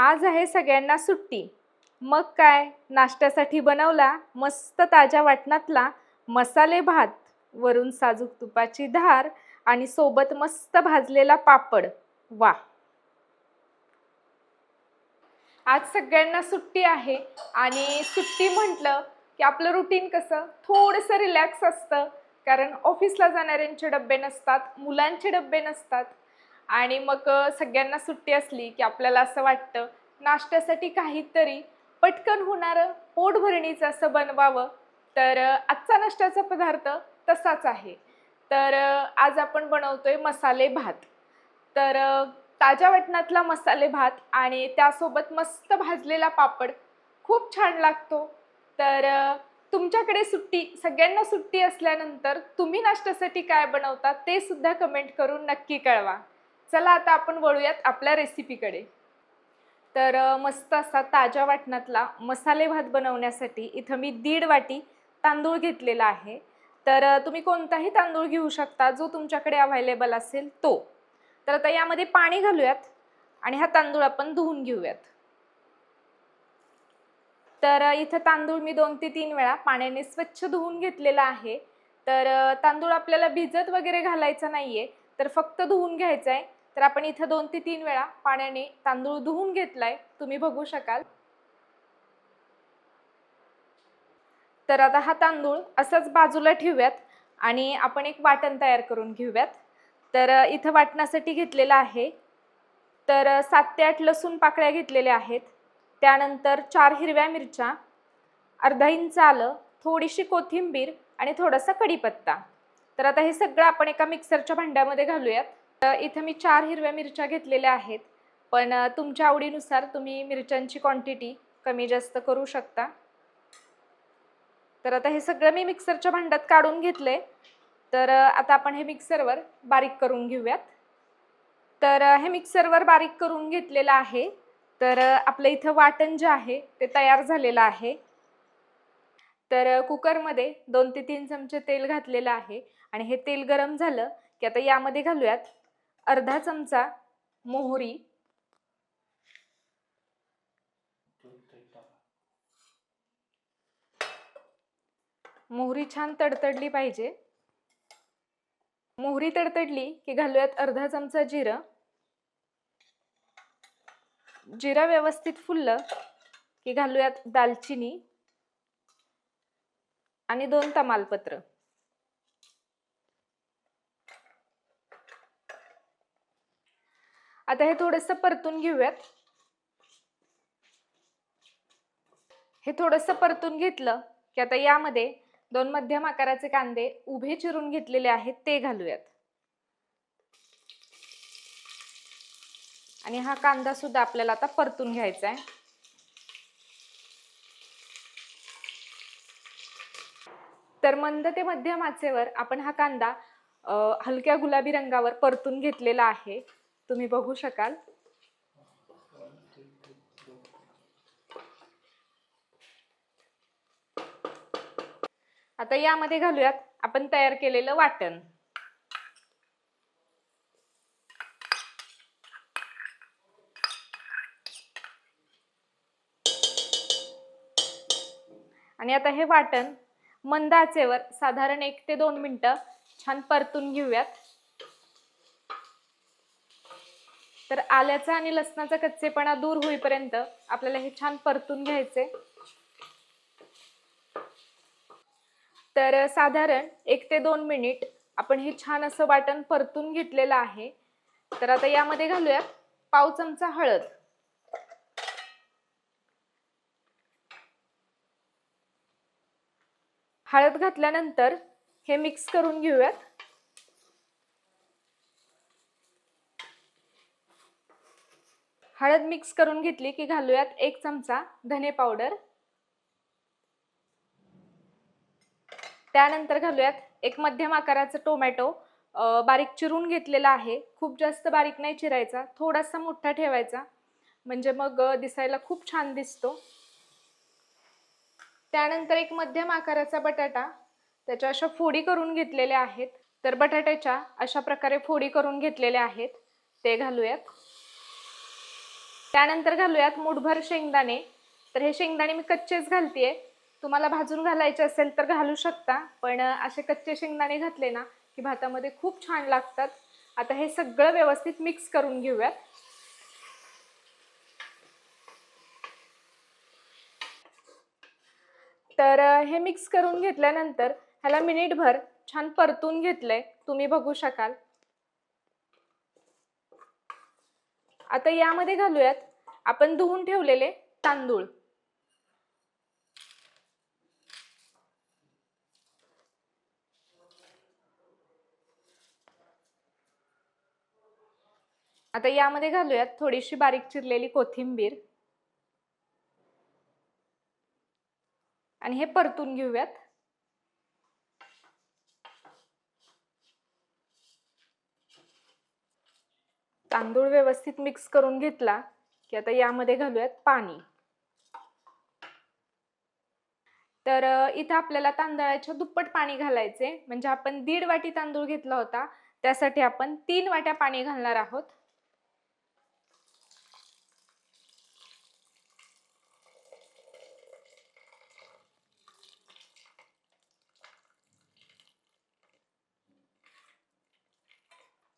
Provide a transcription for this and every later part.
आज आहे सगळ्यांना सुट्टी. मग काय? नाश्त्यासाठी बनवला मस्त ताज्या वाटणातला मसाले भात वरून साजूक तुपाची धार आणि सोबत मस्त भाजलेला पापड. वा आज सगळ्यांना सुट्टी आहे आणि सुट्टी म्हटलं की आपलं रुटीन कसं? थोडंसं रिलॅक्स असतं. कारण ऑफिसला जाणाऱ्यांचे डबे नसतात मुलांचे डब्बे नसतात. आणि मग सगळ्यांना सुट्टी असली की आपल्याला असं वाटतं नाश्त्यासाठी काहीतरी पटकन होणारं पोटभरणीचं असं बनवावं. तर आजचा नाश्त्याचा पदार्थ तसाच आहे. तर आज आपण बनवतोय मसाले भात. तर ताज्या वाटणातला मसाले भात आणि त्यासोबत मस्त भाजलेला पापड. खूप छान लागतो. तर तुमच्याकडे सुट्टी सगळ्यांना सुट्टी असल्यानंतर तुम्ही नाश्त्यासाठी काय बनवता ते सुद्धा कमेंट करून नक्की कळवा. चला आता आपण वळूयात आपल्या रेसिपीकडे तर मस्त असा ताज्या वाटणातला मसाले भात बनवण्यासाठी इथं मी दीड वाटी तांदूळ घेतलेला आहे. तर तुम्ही कोणताही तांदूळ घेऊ शकता जो तुमच्याकडे अवेलेबल असेल तो. तर आता यामध्ये पाणी घालूयात आणि हा तांदूळ आपण धुवून घेऊयात. तर इथं तांदूळ मी दोन ते तीन वेळा पाण्याने स्वच्छ धुवून घेतलेला आहे. तर तांदूळ आपल्याला भिजत वगैरे घालायचा आहे तर फक्त धुवून घ्यायचा आहे तर आपण इथं दोन ते तीन वेळा पाण्याने तांदूळ धुवून घेतलाय. तुम्ही बघू शकाल. तर आता हा तांदूळ असंच बाजूला ठेवूयात आणि आपण एक वाटण तयार करून घेऊयात. तर इथं वाटणासाठी घेतलेलं आहे. तर सात ते आठ लसूण पाकळ्या घेतलेल्या आहेत. त्यानंतर चार हिरव्या मिरच्या अर्धा इंच आलं थोडीशी कोथिंबीर आणि थोडासा कढीपत्ता. तर आता हे सगळं आपण एका मिक्सरच्या भांड्यामध्ये घालूयात. इथं मी चार हिरव्या मिरच्या घेतलेल्या आहेत. पण तुमच्या आवडीनुसार तुम्ही मिरच्यांची क्वांटिटी कमी जास्त करू शकता. तर आता हे सगळं मी मिक्सरच्या भांड्यात काढून घेतले तर आता आपण हे मिक्सरवर बारीक करून घेऊयात. तर हे मिक्सरवर बारीक करून घेतलेलं आहे. तर आपलं इथं वाटण जे आहे ते तयार झालेलं आहे. तर कुकरमध्ये दोन ते तीन चमचे तेल घातलेलं आहे. आणि हे तेल गरम झालं की आता यामध्ये घालूयात. अर्धा चमचा मोहरी. मोहरी छान तडतडली पाहिजे. मोहरी तडतडली की घालूयात अर्धा चमचा जिरं. जिरा व्यवस्थित फुललं की घालूयात दालचिनी आणि दोन तमालपत्र. आता हे थोडंसं परतून घेऊयात. हे थोडंसं परतून घेतलं की आता यामध्ये दोन मध्यम आकाराचे कांदे उभे चिरून घेतलेले आहेत ते घालूयात. आणि हा कांदा सुद्धा आपल्याला आता परतून घ्यायचा आहे. तर मंद ते मध्यम आचेवर आपण हा कांदा हलक्या गुलाबी रंगावर परतून घेतलेला आहे. तुम्ही बघू शकाल. आता यामध्ये घालूयात आपण तयार केलेलं वाटण. आणि आता हे वाटण मंद आचेवर साधारण एक ते दोन मिनटं छान परतून घेऊयात. तर आल्याचा आणि लसणाचा कच्चेपणा दूर होईपर्यंत आपल्याला हे छान परतून घ्यायचे. तर साधारण एक ते दोन मिनिट आपण हे छान असं वाटण परतून घेतलेलं आहे. तर आता यामध्ये घालूयात पाव चमचा हळद. हळद घातल्यानंतर हे मिक्स करून घेऊयात. हळद मिक्स करून घेतली की घालूयात एक चमचा धने पावडर त्यानंतर घालूयात एक मध्यम आकाराचा टोमॅटो बारीक चिरून घेतलेला आहे. खूप जास्त बारीक नाही चिरायचा थोडासा मोठा ठेवायचा. म्हणजे मग दिसायला खूप छान दिसतो. त्यानंतर एक मध्यम आकाराचा बटाटा. त्याच्या अशा फोडी करून घेतलेल्या आहेत. तर बटाट्याच्या अशा प्रकारे फोडी करून घेतलेल्या आहेत. ते घालूयात. त्यानंतर घालूयात मुठभर शेंगदाणे. तर हे शेंगदाणे मी कच्चेच घालतेय. तुम्हाला भाजून घालायचे असेल तर घालू शकता पण असे कच्चे शेंगदाणे घातले ना की भातामध्ये खूप छान लागतात. आता हे सगळं व्यवस्थित मिक्स करून घेऊयात. तर हे मिक्स करून घेतल्यानंतर ह्याला मिनिटभर छान परतून घेतलंय. तुम्ही बघू शकाल. आता यामध्ये घालूयात आपण धुवून ठेवलेले तांदूळ. आता यामध्ये घालूयात थोडीशी बारीक चिरलेली कोथिंबीर. आणि हे परतून घेऊयात. तांदूळ व्यवस्थित मिक्स करून घेतला की आता यामध्ये घालूयात पाणी. तर इथं आपल्याला तांदळाच्या दुप्पट पाणी घालायचे. म्हणजे आपण दीड वाटी तांदूळ घेतला होता. त्यासाठी आपण तीन वाट्या पाणी घालणार आहोत.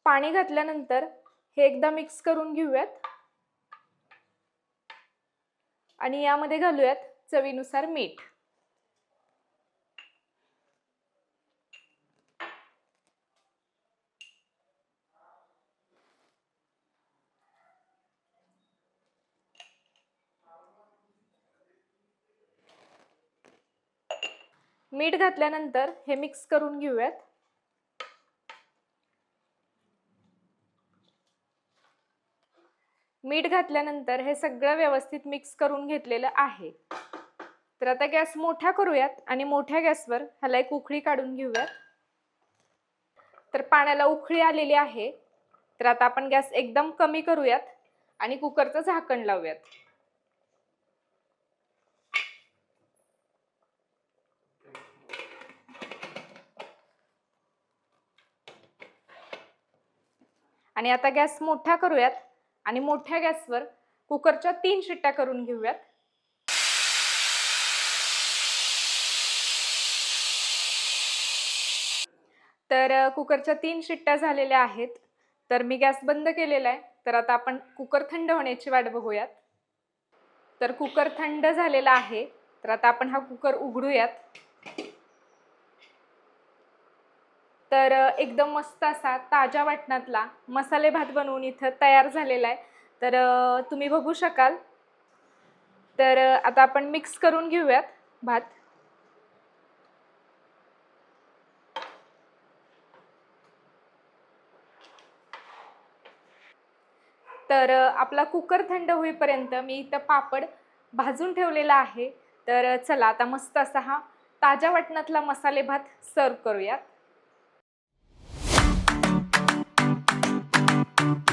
पाणी घातल्यानंतर हे एकदा मिक्स करून घेऊयात. आणि यामध्ये घालूयात चवीनुसार मीठ. मीठ घातल्यानंतर हे मिक्स करून घेऊयात. मीठ घातल्यानंतर हे सगळं व्यवस्थित मिक्स करून घेतलेलं आहे. तर आता गॅस मोठा करूयात आणि मोठ्या गॅसवर ह्याला एक उखळी काढून घेऊयात. तर पाण्याला उखळी आलेली आहे. तर आता आपण गॅस एकदम कमी करूयात आणि कुकरचं झाकण लावूयात. आणि आता गॅस मोठा करूयात. आणि मोठ्या गॅसवर कुकरच्या तीन शिट्ट्या करून घेऊयात. तर कुकरच्या तीन शिट्ट्या झालेल्या आहेत. तर मी गॅस बंद केलेला आहे. तर आता आपण कुकर थंड होण्याची वाट बघूयात. तर कुकर थंड झालेला आहे. तर आता आपण हा कुकर उघडूयात. तर एकदम मस्त असा ताज्या वाटणातला मसाले भात बनवून इथं तयार झालेला आहे. तर तुम्ही बघू शकाल. तर आता आपण मिक्स करून घेऊयात भात. तर आपला कुकर थंड होईपर्यंत मी इथं पापड भाजून ठेवलेला आहे. तर चला आता मस्त असा हा ताज्या वाटणातला मसाले भात सर्व करूयात. तर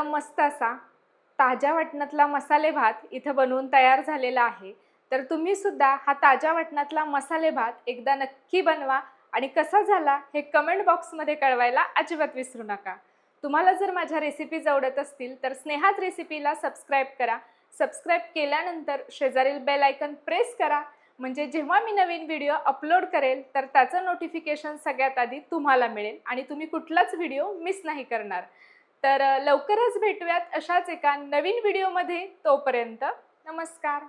एकदम मस्त असा ताज्या वाटणातला मसाले भात इथं बनवून तयार झालेला आहे. तर तुम्ही सुद्धा हा ताज्या वाटणातला मसाले भात एकदा नक्की बनवा आणि कसा झाला हे कमेंट बॉक्समध्ये कळवायला अजिबात विसरू नका. तुम्हाला जर माझ्या रेसिपीज आवडत असतील तर स्नेहाच रेसिपीला सबस्क्राईब करा. सबस्क्राईब केल्यानंतर शेजारील बेल आयकन प्रेस करा. म्हणजे जेव्हा मी नवीन व्हिडिओ अपलोड करेल तर त्याचं नोटिफिकेशन सगळ्यात आधी तुम्हाला मिळेल आणि तुम्ही कुठलाच व्हिडिओ मिस नाही करणार. तर लवकरच भेटूयात अशाच एका नवीन व्हिडिओमध्ये तोपर्यंत नमस्कार.